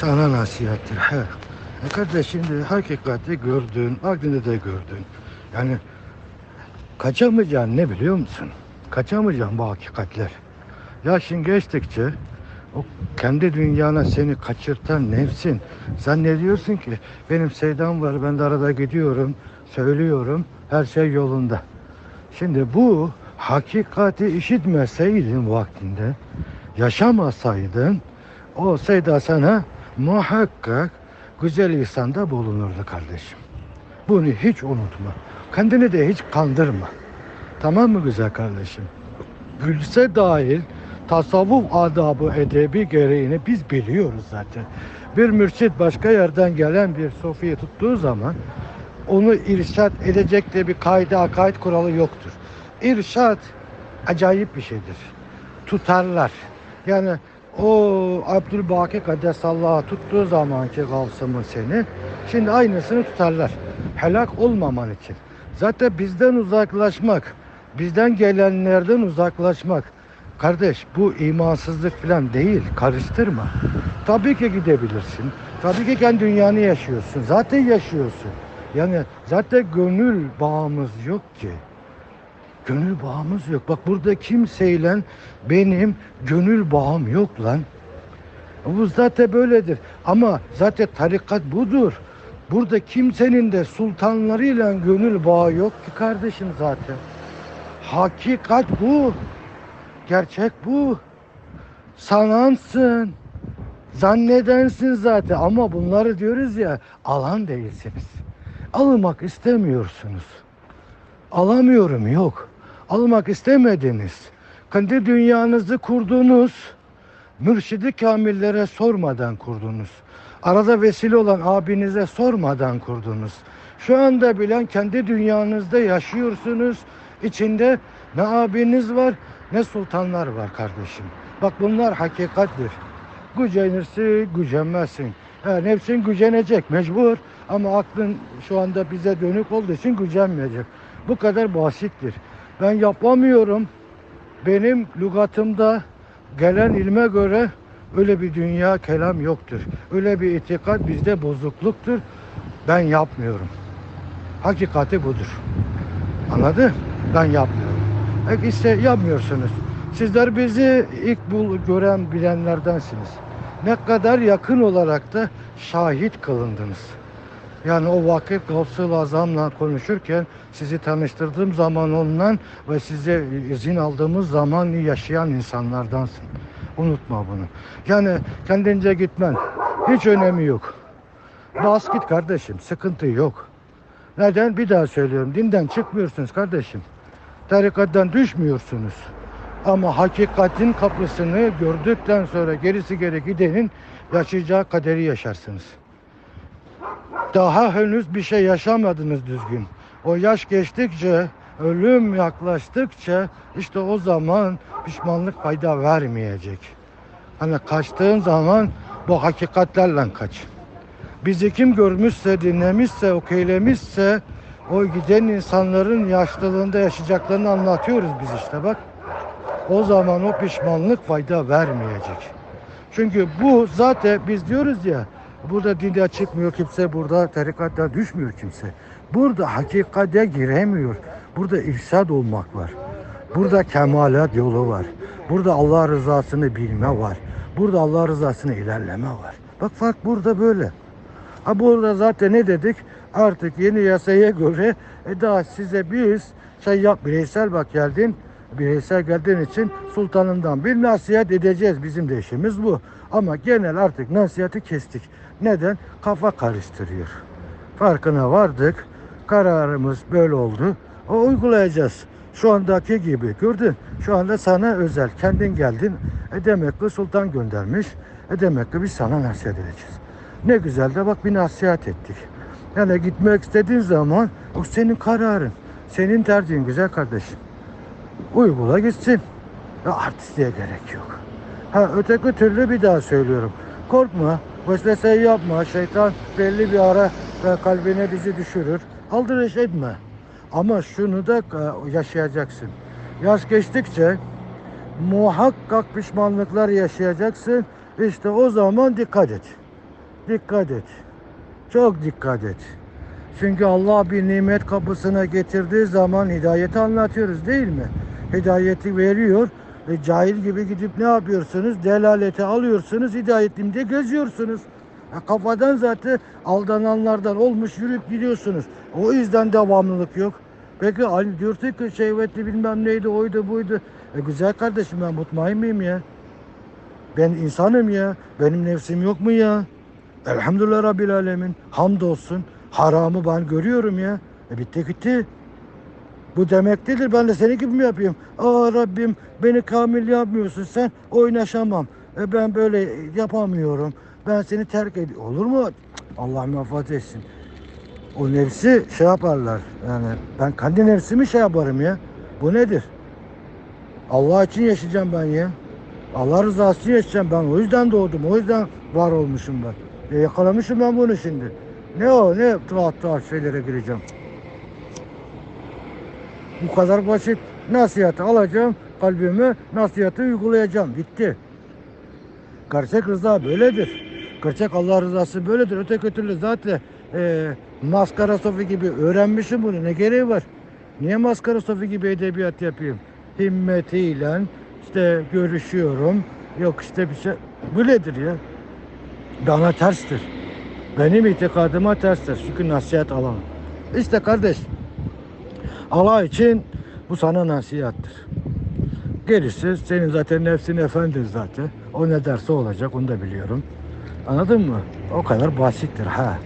sana nasihattir. He. E kardeş şimdi hakikati gördün, aklını da gördün. Yani kaçamayacaksın ne biliyor musun? Kaçamayacaksın bu hakikatler. Yaşın geçtikçe o kendi dünyana seni kaçırtan nefsin. Zannediyorsun ki benim sevdam var ben de arada gidiyorum, söylüyorum her şey yolunda. Şimdi bu hakikati işitmeseydin vaktinde, yaşamasaydın o sevda sana muhakkak güzel ihsanda bulunurdu kardeşim. Bunu hiç unutma. Kendini de hiç kandırma. Tamam mı güzel kardeşim? Gülse dahil tasavvuf adabı edebi gereğini biz biliyoruz zaten. Bir mürşit başka yerden gelen bir sofiyi tuttuğu zaman onu irşat edecek de bir kaide akaid kuralı yoktur. İrşat acayip bir şeydir. Tutarlar. Yani o Abdülbaki Kaddesallahu tuttuğu zamanki gavsımın seni şimdi aynısını tutarlar. Helak olmaman için. Zaten bizden uzaklaşmak, bizden gelenlerden uzaklaşmak. Kardeş bu imansızlık falan değil. Karıştırma. Tabii ki gidebilirsin. Tabii ki kendi dünyanı yaşıyorsun. Zaten yaşıyorsun. Yani zaten gönül bağımız yok ki. Gönül bağımız yok. Bak burada kimseyle benim gönül bağım yok lan. Bu zaten böyledir. Ama zaten tarikat budur. Burada kimsenin de sultanlarıyla gönül bağı yok ki kardeşim zaten. Hakikat bu. Gerçek bu. Sanansın. Zannedensin zaten ama bunları diyoruz ya alan değilsiniz. Almak istemiyorsunuz. Alamıyorum yok. Almak istemediniz. Kendi dünyanızı kurdunuz. Mürşidi kamillere sormadan kurdunuz. Arada vesile olan abinize sormadan kurdunuz. Şu anda bilen kendi dünyanızda yaşıyorsunuz. İçinde ne abiniz var ne sultanlar var kardeşim. Bak bunlar hakikattir. Gücenirsin, gücenmezsin. Ha, nefsin gücenecek mecbur ama aklın şu anda bize dönük olduğu için gücenmeyecek. Bu kadar basittir. Ben yapamıyorum. Benim lügatımda gelen ilme göre öyle bir dünya kelam yoktur. Öyle bir itikat bizde bozukluktur. Ben yapmıyorum. Hakikati budur. Anladın? Ben yapmıyorum. E işte yapmıyorsunuz. Sizler bizi ilk bul gören bilenlerdensiniz. Ne kadar yakın olarak da şahit kılındınız. Yani o vakit Gavsul Azam'la konuşurken sizi tanıştırdığım zaman ondan ve size izin aldığımız zaman yaşayan insanlardansın. Unutma bunu. Yani kendince gitmen hiç önemi yok. Bas git kardeşim. Sıkıntı yok. Neden? Bir daha söylüyorum. Dinden çıkmıyorsunuz kardeşim. Tarikattan düşmüyorsunuz. Ama hakikatin kapısını gördükten sonra gerisi geri gidenin yaşayacağı kaderi yaşarsınız. Daha henüz bir şey yaşamadınız düzgün. O yaş geçtikçe, ölüm yaklaştıkça işte o zaman pişmanlık fayda vermeyecek. Hani kaçtığın zaman bu hakikatlerle kaç. Bizi kim görmüşse, dinlemişse, okeylemişse o giden insanların yaşlılığında yaşayacaklarını anlatıyoruz biz işte bak. O zaman o pişmanlık fayda vermeyecek. Çünkü bu zaten biz diyoruz ya burada dinde çıkmıyor kimse, burada tarikatta düşmüyor kimse. Burada hakikate giremiyor. Burada irşad olmak var. Burada kemalat yolu var. Burada Allah rızasını bilme var. Burada Allah rızasını ilerleme var. Bak fark burada böyle. Ha burada zaten ne dedik? Artık yeni yasaya göre e daha size biz şey yap bireysel bak geldin bireysel geldiğin için sultanından bir nasihat edeceğiz. Bizim de işimiz bu. Ama genel artık nasihati kestik. Neden? Kafa karıştırıyor. Farkına vardık. Kararımız böyle oldu. O uygulayacağız. Şu andaki gibi. Gördün? Şu anda sana özel. Kendin geldin. E demek ki sultan göndermiş. E demek ki biz sana nasihat edeceğiz. Ne güzel de bak bir nasihat ettik. Yani gitmek istediğin zaman o senin kararın. Senin tercihin güzel kardeşim. Uygula gitsin. Ya artistliğe gerek yok. Ha öteki türlü bir daha söylüyorum. Korkma, vesveseyi yapma. Şeytan belli bir ara e, kalbine bizi düşürür. Aldırış etme. Ama şunu da e, yaşayacaksın. Yaş geçtikçe muhakkak pişmanlıklar yaşayacaksın. İşte o zaman dikkat et. dikkat et. Çok dikkat et. Çünkü Allah bir nimet kapısına getirdiği zaman hidayeti anlatıyoruz değil mi? Hidayeti veriyor ve cahil gibi gidip ne yapıyorsunuz? Delaleti alıyorsunuz, hidayetlimde geziyorsunuz. Ha, kafadan zaten aldananlardan olmuş yürüyüp gidiyorsunuz. O yüzden devamlılık yok. Peki hani diyorsun ki şehvetli bilmem neydi oydu buydu. E güzel kardeşim ben mutmain miyim ya? Ben insanım ya. Benim nefsim yok mu ya? Elhamdülillah Rabbil Alemin. Hamdolsun. Haramı ben görüyorum ya. E bitti gitti. Bu demek değildir. Ben de senin gibi mi yapayım? Aa Rabbim beni kamil yapmıyorsun. Sen oynaşamam. E ben böyle yapamıyorum. Ben seni terk ediyorum. Olur mu? Allah muhafaza etsin. O nefsi şey yaparlar. Yani ben kendi nefsimi şey yaparım ya. Bu nedir? Allah için yaşayacağım ben ya. Allah rızası için yaşayacağım ben. O yüzden doğdum. O yüzden var olmuşum ben. E yakalamışım ben bunu şimdi. Ne o ne tuhaf tuhaf şeylere gireceğim. Bu kadar basit. Nasihatı alacağım kalbime, nasihatı uygulayacağım. Bitti. Gerçek rıza böyledir. Gerçek Allah rızası böyledir. Öteki türlü zaten e, maskara sofi gibi öğrenmişim bunu. Ne gereği var? Niye maskara sofi gibi edebiyat yapayım? Himmetiyle işte görüşüyorum. Yok işte bir şey. Böyledir ya. Bana terstir. Benim itikadıma terstir. Çünkü nasihat alamam. İşte kardeş. Allah için bu sana nasihattır. Gerisi senin zaten nefsin efendin zaten. O ne derse olacak onu da biliyorum. Anladın mı? O kadar basittir ha.